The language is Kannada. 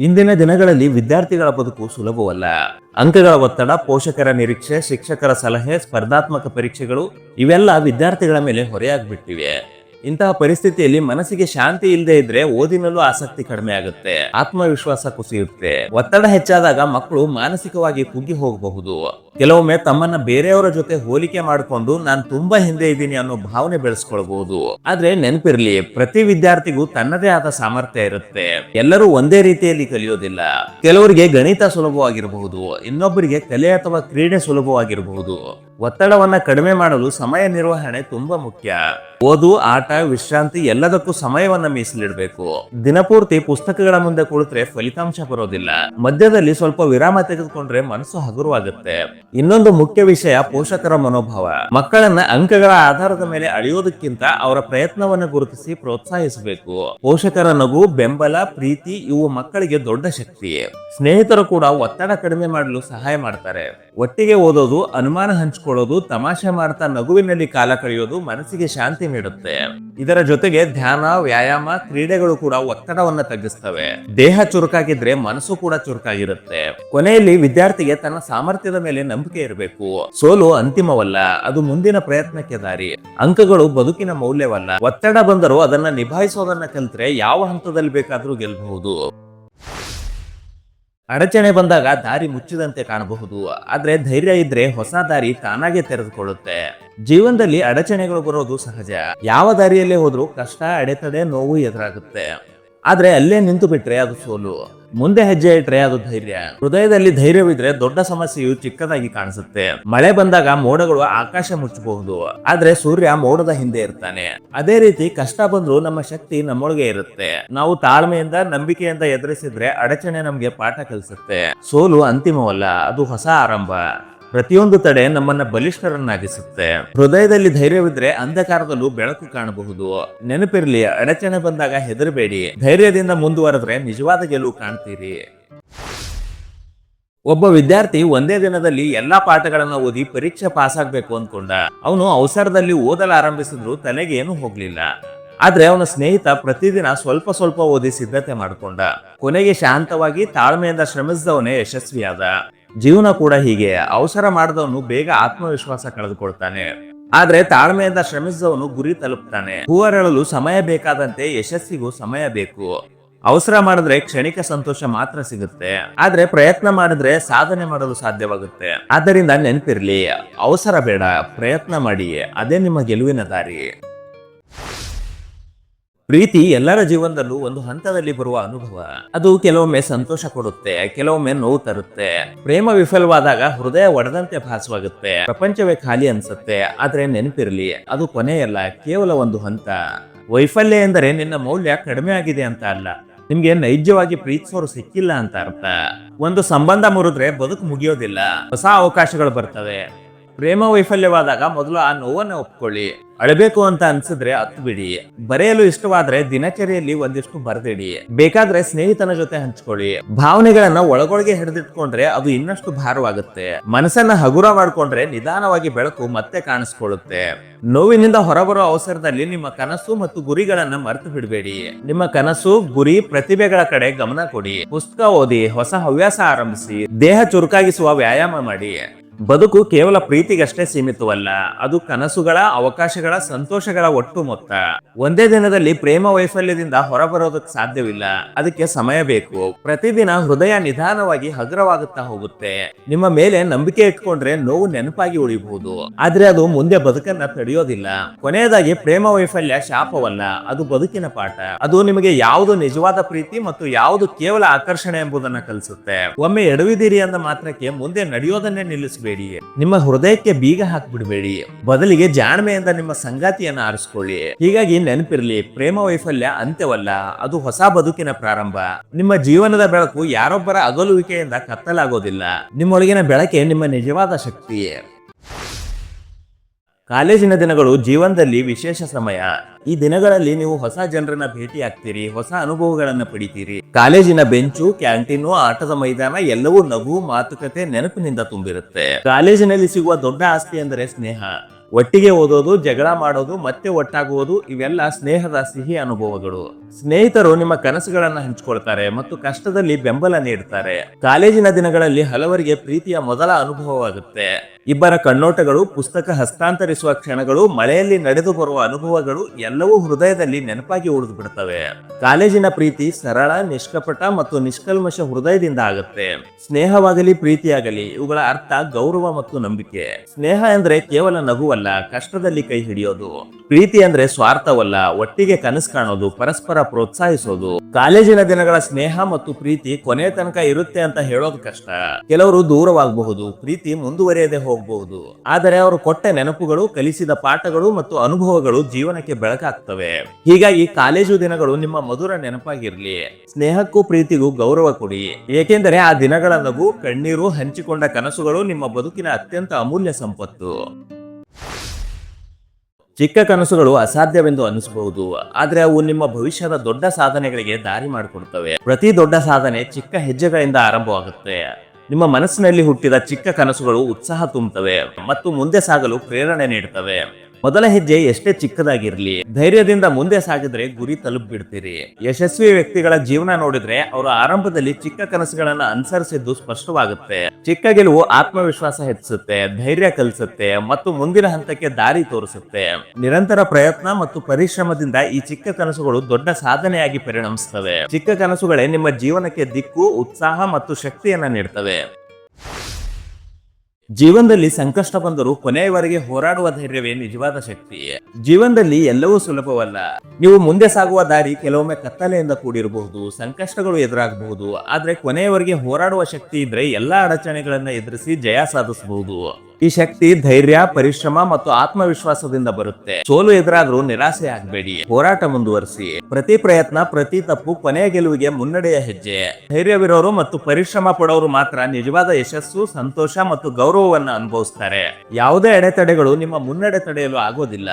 ಇಂದಿನ ದಿನಗಳಲ್ಲಿ ವಿದ್ಯಾರ್ಥಿಗಳ ಬದುಕು ಸುಲಭವಲ್ಲ. ಅಂಕಗಳ ಒತ್ತಡ, ಪೋಷಕರ ನಿರೀಕ್ಷೆ, ಶಿಕ್ಷಕರ ಸಲಹೆ, ಸ್ಪರ್ಧಾತ್ಮಕ ಪರೀಕ್ಷೆಗಳು ಇವೆಲ್ಲ ವಿದ್ಯಾರ್ಥಿಗಳ ಮೇಲೆ ಹೊರೆಯಾಗ್ಬಿಟ್ಟಿವೆ. ಇಂತಹ ಪರಿಸ್ಥಿತಿಯಲ್ಲಿ ಮನಸ್ಸಿಗೆ ಶಾಂತಿ ಇಲ್ಲದೆ ಇದ್ರೆ ಓದಿನಲ್ಲೂ ಆಸಕ್ತಿ ಕಡಿಮೆ ಆಗುತ್ತೆ. ಆತ್ಮವಿಶ್ವಾಸ ಕುಸಿಯುತ್ತೆ. ಒತ್ತಡ ಹೆಚ್ಚಾದಾಗ ಮಕ್ಕಳು ಮಾನಸಿಕವಾಗಿ ಕುಗ್ಗಿ ಹೋಗಬಹುದು. ಕೆಲವೊಮ್ಮೆ ತಮ್ಮನ್ನ ಬೇರೆಯವರ ಜೊತೆ ಹೋಲಿಕೆ ಮಾಡಿಕೊಂಡು, ನಾನು ತುಂಬಾ ಹಿಂದೆ ಇದ್ದೀನಿ ಅನ್ನೋ ಭಾವನೆ ಬೆಳೆಸ್ಕೊಳ್ಬಹುದು. ಆದ್ರೆ ನೆನಪಿರ್ಲಿ, ಪ್ರತಿ ವಿದ್ಯಾರ್ಥಿಗೂ ತನ್ನದೇ ಆದ ಸಾಮರ್ಥ್ಯ ಇರುತ್ತೆ. ಎಲ್ಲರೂ ಒಂದೇ ರೀತಿಯಲ್ಲಿ ಕಲಿಯೋದಿಲ್ಲ. ಕೆಲವರಿಗೆ ಗಣಿತ ಸುಲಭವಾಗಿರಬಹುದು, ಇನ್ನೊಬ್ಬರಿಗೆ ಕಲೆ ಅಥವಾ ಕ್ರೀಡೆ ಸುಲಭವಾಗಿರಬಹುದು. ಒತ್ತಡವನ್ನ ಕಡಿಮೆ ಮಾಡಲು ಸಮಯ ನಿರ್ವಹಣೆ ತುಂಬಾ ಮುಖ್ಯ. ಓದು, ಆಟ, ವಿಶ್ರಾಂತಿ ಎಲ್ಲದಕ್ಕೂ ಸಮಯವನ್ನ ಮೀಸಲಿಡಬೇಕು. ದಿನಪೂರ್ತಿ ಪುಸ್ತಕಗಳ ಮುಂದೆ ಕುಳಿತರೆ ಫಲಿತಾಂಶ ಬರೋದಿಲ್ಲ. ಮಧ್ಯದಲ್ಲಿ ಸ್ವಲ್ಪ ವಿರಾಮ ತೆಗೆದುಕೊಂಡ್ರೆ ಮನಸ್ಸು ಹಗುರವಾಗುತ್ತೆ. ಇನ್ನೊಂದು ಮುಖ್ಯ ವಿಷಯ ಪೋಷಕರ ಮನೋಭಾವ. ಮಕ್ಕಳನ್ನ ಅಂಕಗಳ ಆಧಾರದ ಮೇಲೆ ಅಳೆಯೋದಕ್ಕಿಂತ ಅವರ ಪ್ರಯತ್ನವನ್ನು ಗುರುತಿಸಿ ಪ್ರೋತ್ಸಾಹಿಸಬೇಕು. ಪೋಷಕರ ನಗು, ಬೆಂಬಲ, ಪ್ರೀತಿ ಇವು ಮಕ್ಕಳಿಗೆ ದೊಡ್ಡ ಶಕ್ತಿ. ಸ್ನೇಹಿತರು ಕೂಡ ಒತ್ತಡ ಕಡಿಮೆ ಮಾಡಲು ಸಹಾಯ ಮಾಡ್ತಾರೆ. ಒಟ್ಟಿಗೆ ಓದೋದು ಅನುಮಾನ ಹಂಚಿಕೊಳ್ಳೋದು ತಮಾಷೆ ಮಾಡ್ತಾ ನಗುವಿನಲ್ಲಿ ಕಾಲ ಕಳೆಯೋದು ಮನಸ್ಸಿಗೆ ಶಾಂತಿ ನೀಡುತ್ತೆ. ಇದರ ಜೊತೆಗೆ ಧ್ಯಾನ, ವ್ಯಾಯಾಮ, ಕ್ರೀಡೆಗಳು ಕೂಡ ಒತ್ತಡವನ್ನ ತಗ್ಗಿಸ್ತವೆ. ದೇಹ ಚುರುಕಾಗಿದ್ರೆ ಮನಸ್ಸು ಕೂಡ ಚುರುಕಾಗಿರುತ್ತೆ. ಕೊನೆಯಲ್ಲಿ ವಿದ್ಯಾರ್ಥಿಗೆ ತನ್ನ ಸಾಮರ್ಥ್ಯದ ಮೇಲೆ ನಂಬಿಕೆ ಇರಬೇಕು. ಸೋಲು ಅಂತಿಮವಲ್ಲ, ಅದು ಮುಂದಿನ ಪ್ರಯತ್ನಕ್ಕೆ ದಾರಿ. ಅಂಕಗಳು ಬದುಕಿನ ಮೌಲ್ಯವಲ್ಲ, ಒತ್ತಡ ಬಂದರೂ ಅದನ್ನ ನಿಭಾಯಿಸೋದನ್ನ ಕಲ್ತ್ರೆ ಯಾವ ಹಂತದಲ್ಲಿ ಬೇಕಾದ್ರೂ ಗೆಲ್ಲಬಹುದು ಅಡಚಣೆ ಬಂದಾಗ ದಾರಿ ಮುಚ್ಚಿದಂತೆ ಕಾಣಬಹುದು. ಆದ್ರೆ ಧೈರ್ಯ ಇದ್ರೆ ಹೊಸ ದಾರಿ ತಾನಾಗೆ ತೆರೆದುಕೊಳ್ಳುತ್ತೆ. ಜೀವನದಲ್ಲಿ ಅಡಚಣೆಗಳು ಬರೋದು ಸಹಜ. ಯಾವ ದಾರಿಯಲ್ಲೇ ಹೋದ್ರೂ ಕಷ್ಟ, ಅಡೆತಡೆ, ನೋವು ಎದುರಾಗುತ್ತೆ. ಆದ್ರೆ ಅಲ್ಲೇ ನಿಂತು ಬಿಟ್ರೆ ಅದು ಸೋಲು. ಮುಂದೆ ಹೆಜ್ಜೆ ಇಟ್ರೆ ಅದು ಧೈರ್ಯ. ಹೃದಯದಲ್ಲಿ ಧೈರ್ಯವಿದ್ರೆ ದೊಡ್ಡ ಸಮಸ್ಯೆಯು ಚಿಕ್ಕದಾಗಿ ಕಾಣಿಸುತ್ತೆ. ಮಳೆ ಬಂದಾಗ ಮೋಡಗಳು ಆಕಾಶ ಮುಚ್ಚಬಹುದು. ಆದ್ರೆ ಸೂರ್ಯ ಮೋಡದ ಹಿಂದೆ ಇರ್ತಾನೆ. ಅದೇ ರೀತಿ ಕಷ್ಟ ಬಂದ್ರು ನಮ್ಮ ಶಕ್ತಿ ನಮ್ಮೊಳಗೆ ಇರುತ್ತೆ. ನಾವು ತಾಳ್ಮೆಯಿಂದ, ನಂಬಿಕೆಯಿಂದ ಎದುರಿಸಿದ್ರೆ ಅಡಚಣೆ ನಮ್ಗೆ ಪಾಠ ಕಲಿಸುತ್ತೆ. ಸೋಲು ಅಂತಿಮವಲ್ಲ, ಅದು ಹೊಸ ಆರಂಭ. ಪ್ರತಿಯೊಂದು ತಡೆ ನಮ್ಮನ್ನ ಬಲಿಷ್ಠರನ್ನಾಗಿಸುತ್ತೆ. ಹೃದಯದಲ್ಲಿ ಧೈರ್ಯವಿದ್ರೆ ಅಂಧಕಾರದಲ್ಲೂ ಬೆಳಕು ಕಾಣಬಹುದು. ನೆನಪಿರ್ಲಿ, ಅಡಚಣೆ ಬಂದಾಗ ಹೆದರಬೇಡಿ. ಧೈರ್ಯದಿಂದ ಮುಂದುವರೆದ್ರೆ ನಿಜವಾದ ಗೆಲುವು ಕಾಣ್ತೀರಿ. ಒಬ್ಬ ವಿದ್ಯಾರ್ಥಿ ಒಂದೇ ದಿನದಲ್ಲಿ ಎಲ್ಲಾ ಪಾಠಗಳನ್ನ ಓದಿ ಪರೀಕ್ಷೆ ಪಾಸ್ ಆಗ್ಬೇಕು ಅಂದ್ಕೊಂಡ ಅವನು ಅವಸರದಲ್ಲಿ ಓದಲು ಆರಂಭಿಸಿದ್ರು ತಲೆಗೆ ಏನು ಹೋಗ್ಲಿಲ್ಲ. ಆದ್ರೆ ಅವನ ಸ್ನೇಹಿತ ಪ್ರತಿದಿನ ಸ್ವಲ್ಪ ಸ್ವಲ್ಪ ಓದಿ ಸಿದ್ಧತೆ ಮಾಡ್ಕೊಂಡ. ಕೊನೆಗೆ ಶಾಂತವಾಗಿ ತಾಳ್ಮೆಯಿಂದ ಶ್ರಮಿಸಿದವನೇ ಯಶಸ್ವಿಯಾದ. ಜೀವನ ಕೂಡ ಹೀಗೆ. ಅವಸರ ಮಾಡಿದವನು ಬೇಗ ಆತ್ಮವಿಶ್ವಾಸ ಕಳೆದುಕೊಳ್ತಾನೆ. ಆದ್ರೆ ತಾಳ್ಮೆಯಿಂದ ಶ್ರಮಿಸಿದವನು ಗುರಿ ತಲುಪ್ತಾನೆ. ಹೂವರಳಲು ಸಮಯ ಬೇಕಾದಂತೆ ಯಶಸ್ಸಿಗೂ ಸಮಯ ಬೇಕು. ಅವಸರ ಮಾಡಿದ್ರೆ ಕ್ಷಣಿಕ ಸಂತೋಷ ಮಾತ್ರ ಸಿಗುತ್ತೆ. ಆದ್ರೆ ಪ್ರಯತ್ನ ಮಾಡಿದ್ರೆ ಸಾಧನೆ ಮಾಡಲು ಸಾಧ್ಯವಾಗುತ್ತೆ. ಆದ್ದರಿಂದ ನೆನಪಿರ್ಲಿ, ಅವಸರ ಬೇಡ, ಪ್ರಯತ್ನ ಮಾಡಿ, ಅದೇ ನಿಮ್ಮ ಗೆಲುವಿನ ದಾರಿ. ಪ್ರೀತಿ ಎಲ್ಲರ ಜೀವನದಲ್ಲೂ ಒಂದು ಹಂತದಲ್ಲಿ ಬರುವ ಅನುಭವ. ಅದು ಕೆಲವೊಮ್ಮೆ ಸಂತೋಷ ಕೊಡುತ್ತೆ, ಕೆಲವೊಮ್ಮೆ ನೋವು ತರುತ್ತೆ. ಪ್ರೇಮ ವಿಫಲವಾದಾಗ ಹೃದಯ ಒಡೆದಂತೆ ಭಾಸವಾಗುತ್ತೆ. ಪ್ರಪಂಚವೇ ಖಾಲಿ ಅನ್ಸುತ್ತೆ, ಆದ್ರೆ ನೆನಪಿರ್ಲಿ, ಅದು ಕೊನೆಯಲ್ಲ, ಕೇವಲ ಒಂದು ಹಂತ. ವೈಫಲ್ಯ ಎಂದರೆ ನಿನ್ನ ಮೌಲ್ಯ ಕಡಿಮೆ ಆಗಿದೆ ಅಂತ ಅಲ್ಲ. ನಿಮ್ಗೆ ನೈಜವಾಗಿ ಪ್ರೀತಿಸೋರು ಸಿಕ್ಕಿಲ್ಲ ಅಂತ ಅರ್ಥ. ಒಂದು ಸಂಬಂಧ ಮುರಿದ್ರೆ ಬದುಕು ಮುಗಿಯೋದಿಲ್ಲ. ಹೊಸ ಅವಕಾಶಗಳು ಬರ್ತವೆ. ಪ್ರೇಮ ವೈಫಲ್ಯವಾದಾಗ ಮೊದಲು ಆ ನೋವನ್ನ ಒಪ್ಕೊಳ್ಳಿ. ಅಳಬೇಕು ಅಂತ ಅನ್ಸಿದ್ರೆ ಹತ್ತು ಬಿಡಿ ಬರೆಯಲು ಇಷ್ಟವಾದ್ರೆ ದಿನಚರಿಯಲ್ಲಿ ಒಂದಿಷ್ಟು ಬರೆದಿಡಿ. ಬೇಕಾದ್ರೆ ಸ್ನೇಹಿತನ ಜೊತೆ ಹಂಚ್ಕೊಳ್ಳಿ. ಭಾವನೆಗಳನ್ನ ಒಳಗೊಳಗೆ ಹಿಡಿದಿಟ್ಕೊಂಡ್ರೆ ಅದು ಇನ್ನಷ್ಟು ಭಾರವಾಗುತ್ತೆ. ಮನಸ್ಸನ್ನ ಹಗುರ ಮಾಡ್ಕೊಂಡ್ರೆ ನಿಧಾನವಾಗಿ ಬೆಳಕು ಮತ್ತೆ ಕಾಣಿಸ್ಕೊಳ್ಳುತ್ತೆ. ನೋವಿನಿಂದ ಹೊರಬರೋ ಅವಸರದಲ್ಲಿ ನಿಮ್ಮ ಕನಸು ಮತ್ತು ಗುರಿಗಳನ್ನ ಮರೆತು ಬಿಡಬೇಡಿ. ನಿಮ್ಮ ಕನಸು, ಗುರಿ, ಪ್ರತಿಭೆಗಳ ಕಡೆ ಗಮನ ಕೊಡಿ. ಪುಸ್ತಕ ಓದಿ, ಹೊಸ ಹವ್ಯಾಸ ಆರಂಭಿಸಿ. ದೇಹ ಚುರುಕಾಗಿಸುವ ವ್ಯಾಯಾಮ ಮಾಡಿ. ಬದುಕು ಕೇವಲ ಪ್ರೀತಿಗಷ್ಟೇ ಸೀಮಿತವಲ್ಲ, ಅದು ಕನಸುಗಳ, ಅವಕಾಶಗಳ, ಸಂತೋಷಗಳ ಒಟ್ಟು ಮೊತ್ತ. ಒಂದೇ ದಿನದಲ್ಲಿ ಪ್ರೇಮ ವೈಫಲ್ಯದಿಂದ ಹೊರಬರೋದಕ್ಕೆ ಸಾಧ್ಯವಿಲ್ಲ, ಅದಕ್ಕೆ ಸಮಯ ಬೇಕು. ಪ್ರತಿದಿನ ಹೃದಯ ನಿಧಾನವಾಗಿ ಹಗುರವಾಗುತ್ತಾ ಹೋಗುತ್ತೆ. ನಿಮ್ಮ ಮೇಲೆ ನಂಬಿಕೆ ಇಟ್ಕೊಂಡ್ರೆ ನೋವು ನೆನಪಾಗಿ ಉಳಿಬಹುದು. ಆದ್ರೆ ಅದು ಮುಂದೆ ಬದುಕನ್ನ ತಡೆಯೋದಿಲ್ಲ. ಕೊನೆಯದಾಗಿ ಪ್ರೇಮ ವೈಫಲ್ಯ ಶಾಪವಲ್ಲ, ಅದು ಬದುಕಿನ ಪಾಠ. ಅದು ನಿಮಗೆ ಯಾವುದು ನಿಜವಾದ ಪ್ರೀತಿ ಮತ್ತು ಯಾವುದು ಕೇವಲ ಆಕರ್ಷಣೆ ಎಂಬುದನ್ನ ಕಲಿಸುತ್ತೆ. ಒಮ್ಮೆ ಎಡವಿದಿರಿ ಅಂದ ಮಾತ್ರಕ್ಕೆ ಮುಂದೆ ನಡೆಯೋದನ್ನೇ ನಿಲ್ಲಿಸಬೇಡಿ ನಿಮ್ಮ ಹೃದಯಕ್ಕೆ ಬೀಗ ಹಾಕ್ಬಿಡ್ಬೇಡಿ ಬದಲಿಗೆ ಜಾಣ್ಮೆಯಿಂದ ನಿಮ್ಮ ಸಂಗಾತಿಯನ್ನ ಆರಿಸ್ಕೊಳ್ಳಿ ಹೀಗಾಗಿ ನೆನಪಿರ್ಲಿ, ಪ್ರೇಮ ವೈಫಲ್ಯ ಅಂತ್ಯವಲ್ಲ, ಅದು ಹೊಸ ಬದುಕಿನ ಪ್ರಾರಂಭ. ನಿಮ್ಮ ಜೀವನದ ಬೆಳಕು ಯಾರೊಬ್ಬರ ಅಗಲುವಿಕೆಯಿಂದ ಕತ್ತಲಾಗೋದಿಲ್ಲ. ನಿಮ್ಮೊಳಗಿನ ಬೆಳಕೆ ನಿಮ್ಮ ನಿಜವಾದ ಶಕ್ತಿ ಕಾಲೇಜಿನ ದಿನಗಳು ಜೀವನದಲ್ಲಿ ವಿಶೇಷ ಸಮಯ. ಈ ದಿನಗಳಲ್ಲಿ ನೀವು ಹೊಸ ಜನರನ್ನ ಭೇಟಿ ಆಗ್ತೀರಿ ಹೊಸ ಅನುಭವಗಳನ್ನ ಪಡಿತೀರಿ. ಕಾಲೇಜಿನ ಬೆಂಚು, ಕ್ಯಾಂಟೀನು, ಆಟದ ಮೈದಾನ ಎಲ್ಲವೂ ನಗು, ಮಾತುಕತೆ, ನೆನಪಿನಿಂದ ತುಂಬಿರುತ್ತೆ. ಕಾಲೇಜಿನಲ್ಲಿ ಸಿಗುವ ದೊಡ್ಡ ಆಸ್ತಿ ಎಂದರೆ ಸ್ನೇಹ. ಒಟ್ಟಿಗೆ ಓದೋದು, ಜಗಳ ಮಾಡೋದು, ಮತ್ತೆ ಒಟ್ಟಾಗುವುದು, ಇವೆಲ್ಲ ಸ್ನೇಹದ ಸಿಹಿ ಅನುಭವಗಳು. ಸ್ನೇಹಿತರು ನಿಮ್ಮ ಕನಸುಗಳನ್ನ ಹಂಚಿಕೊಳ್ತಾರೆ ಮತ್ತು ಕಷ್ಟದಲ್ಲಿ ಬೆಂಬಲ ನೀಡುತ್ತಾರೆ ಕಾಲೇಜಿನ ದಿನಗಳಲ್ಲಿ ಹಲವರಿಗೆ ಪ್ರೀತಿಯ ಮೊದಲ ಅನುಭವವಾಗುತ್ತೆ. ಇಬ್ಬರ ಕಣ್ಣೋಟಗಳು, ಪುಸ್ತಕ ಹಸ್ತಾಂತರಿಸುವ ಕ್ಷಣಗಳು, ಮಳೆಯಲ್ಲಿ ನಡೆದು ಬರುವ ಅನುಭವಗಳು ಎಲ್ಲವೂ ಹೃದಯದಲ್ಲಿ ನೆನಪಾಗಿ ಉಳಿದು ಬಿಡುತ್ತವೆ ಕಾಲೇಜಿನ ಪ್ರೀತಿ ಸರಳ, ನಿಷ್ಕಪಟ ಮತ್ತು ನಿಷ್ಕಲ್ಮಶ ಹೃದಯದಿಂದ ಆಗುತ್ತೆ. ಸ್ನೇಹವಾಗಲಿ, ಪ್ರೀತಿಯಾಗಲಿ, ಇವುಗಳ ಅರ್ಥ ಗೌರವ ಮತ್ತು ನಂಬಿಕೆ. ಸ್ನೇಹ ಅಂದ್ರೆ ಕೇವಲ ನಗುವಲ್ಲ, ಕಷ್ಟದಲ್ಲಿ ಕೈ ಹಿಡಿಯೋದು. ಪ್ರೀತಿ ಅಂದ್ರೆ ಸ್ವಾರ್ಥವಲ್ಲ, ಒಟ್ಟಿಗೆ ಕನಸು ಕಾಣೋದು, ಪರಸ್ಪರ ಪ್ರೋತ್ಸಾಹಿಸೋದು. ಕಾಲೇಜಿನ ದಿನಗಳ ಸ್ನೇಹ ಮತ್ತು ಪ್ರೀತಿ ಕೊನೆ ತನಕ ಇರುತ್ತೆ ಅಂತ ಹೇಳೋದು ಕಷ್ಟ. ಕೆಲವರು ದೂರವಾಗಬಹುದು, ಪ್ರೀತಿ ಮುಂದುವರಿಯದೆ ಹೋಗಬಹುದು. ಆದರೆ ಅವರು ಕೊಟ್ಟ ನೆನಪುಗಳು, ಕಲಿಸಿದ ಪಾಠಗಳು ಮತ್ತು ಅನುಭವಗಳು ಜೀವನಕ್ಕೆ ಬೆಳಕಾಗ್ತವೆ ಹೀಗಾಗಿ ಕಾಲೇಜು ದಿನಗಳು ನಿಮ್ಮ ಮಧುರ ನೆನಪಾಗಿರ್ಲಿ. ಸ್ನೇಹಕ್ಕೂ ಪ್ರೀತಿಗೂ ಗೌರವ ಕೊಡಿ. ಏಕೆಂದರೆ ಆ ದಿನಗಳ ನಗು, ಕಣ್ಣೀರು ಹಂಚಿಕೊಂಡ ಕನಸುಗಳು ನಿಮ್ಮ ಬದುಕಿನ ಅತ್ಯಂತ ಅಮೂಲ್ಯ ಸಂಪತ್ತು. ಚಿಕ್ಕ ಕನಸುಗಳು ಅಸಾಧ್ಯವೆಂದು ಅನಿಸಬಹುದು, ಆದರೆ ಅವು ನಿಮ್ಮ ಭವಿಷ್ಯದ ದೊಡ್ಡ ಸಾಧನೆಗಳಿಗೆ ದಾರಿ ಮಾಡಿಕೊಡುತ್ತವೆ. ಪ್ರತಿ ದೊಡ್ಡ ಸಾಧನೆ ಚಿಕ್ಕ ಹೆಜ್ಜೆಗಳಿಂದ ಆರಂಭವಾಗುತ್ತೆ. ನಿಮ್ಮ ಮನಸ್ಸಿನಲ್ಲಿ ಹುಟ್ಟಿದ ಚಿಕ್ಕ ಕನಸುಗಳು ಉತ್ಸಾಹ ತುಂಬುತ್ತವೆ ಮತ್ತು ಮುಂದೆ ಸಾಗಲು ಪ್ರೇರಣೆ ನೀಡುತ್ತವೆ. ಮೊದಲ ಹೆಜ್ಜೆ ಎಷ್ಟೇ ಚಿಕ್ಕದಾಗಿರ್ಲಿ, ಧೈರ್ಯದಿಂದ ಮುಂದೆ ಸಾಗಿದ್ರೆ ಗುರಿ ತಲುಪಿಬಿಡ್ತೀರಿ. ಯಶಸ್ವಿ ವ್ಯಕ್ತಿಗಳ ಜೀವನ ನೋಡಿದ್ರೆ ಅವರ ಆರಂಭದಲ್ಲಿ ಚಿಕ್ಕ ಕನಸುಗಳನ್ನ ಅನುಸರಿಸಿದ್ದು ಸ್ಪಷ್ಟವಾಗುತ್ತೆ. ಚಿಕ್ಕ ಗೆಲುವು ಆತ್ಮವಿಶ್ವಾಸ ಹೆಚ್ಚಿಸುತ್ತೆ, ಧೈರ್ಯ ಕಲಿಸುತ್ತೆ ಮತ್ತು ಮುಂದಿನ ಹಂತಕ್ಕೆ ದಾರಿ ತೋರಿಸುತ್ತೆ. ನಿರಂತರ ಪ್ರಯತ್ನ ಮತ್ತು ಪರಿಶ್ರಮದಿಂದ ಈ ಚಿಕ್ಕ ಕನಸುಗಳು ದೊಡ್ಡ ಸಾಧನೆಯಾಗಿ ಪರಿಣಮಿಸುತ್ತವೆ ಚಿಕ್ಕ ಕನಸುಗಳೇ ನಿಮ್ಮ ಜೀವನಕ್ಕೆ ದಿಕ್ಕು, ಉತ್ಸಾಹ ಮತ್ತು ಶಕ್ತಿಯನ್ನ ನೀಡ್ತವೆ. ಜೀವನದಲ್ಲಿ ಸಂಕಷ್ಟ ಬಂದರೂ ಕೊನೆಯವರೆಗೆ ಹೋರಾಡುವ ಧೈರ್ಯವೇ ನಿಜವಾದ ಶಕ್ತಿ ಜೀವನದಲ್ಲಿ ಎಲ್ಲವೂ ಸುಲಭವಲ್ಲ. ನೀವು ಮುಂದೆ ಸಾಗುವ ದಾರಿ ಕೆಲವೊಮ್ಮೆ ಕತ್ತಲೆಯಿಂದ ಕೂಡಿರಬಹುದು, ಸಂಕಷ್ಟಗಳು ಎದುರಾಗಬಹುದು, ಆದ್ರೆ ಕೊನೆಯವರೆಗೆ ಹೋರಾಡುವ ಶಕ್ತಿ ಇದ್ರೆ ಎಲ್ಲಾ ಅಡಚಣೆಗಳನ್ನ ಎದುರಿಸಿ ಜಯ ಸಾಧಿಸಬಹುದು. ಈ ಶಕ್ತಿ ಧೈರ್ಯ, ಪರಿಶ್ರಮ ಮತ್ತು ಆತ್ಮವಿಶ್ವಾಸದಿಂದ ಬರುತ್ತೆ. ಸೋಲು ಎದುರಾದ್ರೂ ನಿರಾಸೆ ಆಗಬೇಡಿ. ಹೋರಾಟ ಮುಂದುವರಿಸಿ. ಪ್ರತಿ ಪ್ರಯತ್ನ, ಪ್ರತಿ ತಪ್ಪು ಕೊನೆಯ ಗೆಲುವಿಗೆ ಮುನ್ನಡೆಯ ಹೆಜ್ಜೆ. ಧೈರ್ಯವಿರೋರು ಮತ್ತು ಪರಿಶ್ರಮ ಪಡೋರು ಮಾತ್ರ ನಿಜವಾದ ಯಶಸ್ಸು, ಸಂತೋಷ ಮತ್ತು ಗೌರವವನ್ನು ಅನುಭವಿಸ್ತಾರೆ. ಯಾವುದೇ ಅಡೆತಡೆಗಳು ನಿಮ್ಮ ಮುನ್ನಡೆ ತಡೆಯಲು ಆಗೋದಿಲ್ಲ.